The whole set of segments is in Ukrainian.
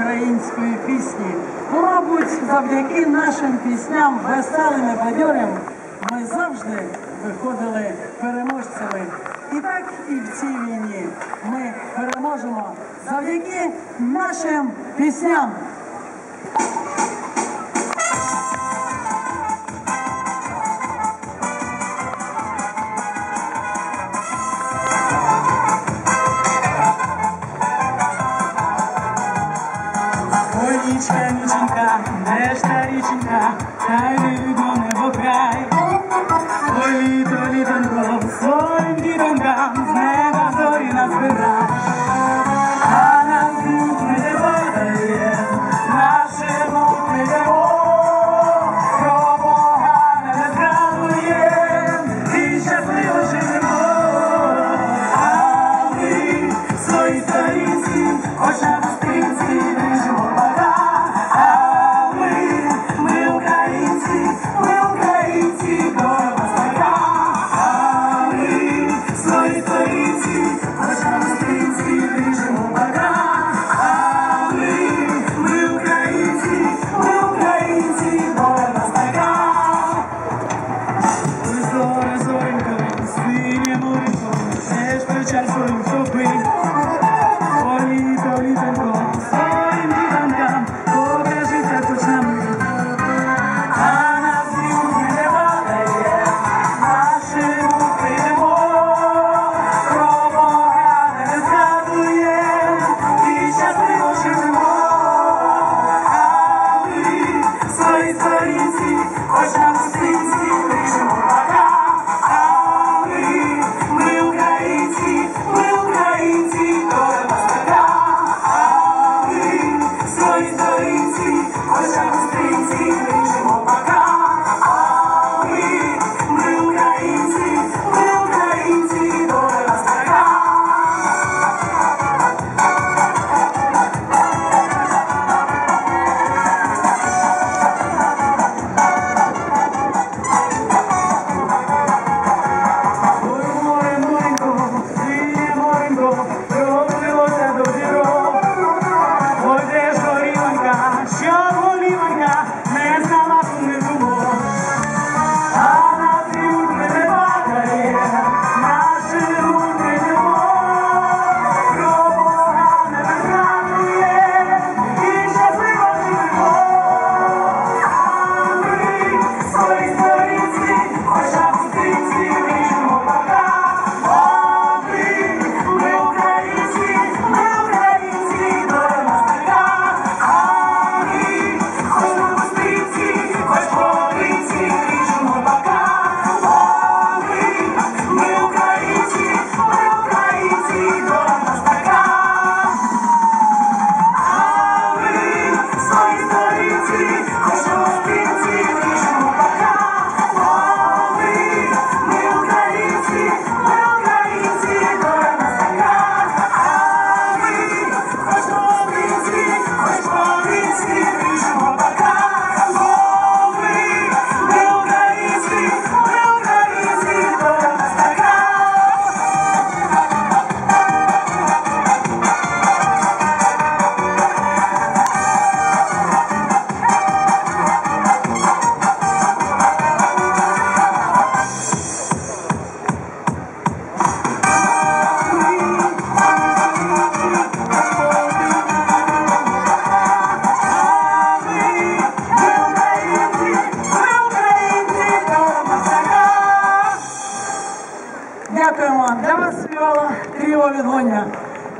української пісні. Мабуть, завдяки нашим пісням, веселим і бадьорим, ми завжди виходили переможцями. І так і в цій війні ми переможемо завдяки нашим пісням. Nestaritna, Tairigo Nebokai Oi, Tolidandam, Soim Dirandam, Zé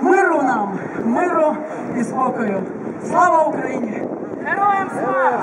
Миру нам, миру і спокою. Слава Україні! Героям слава!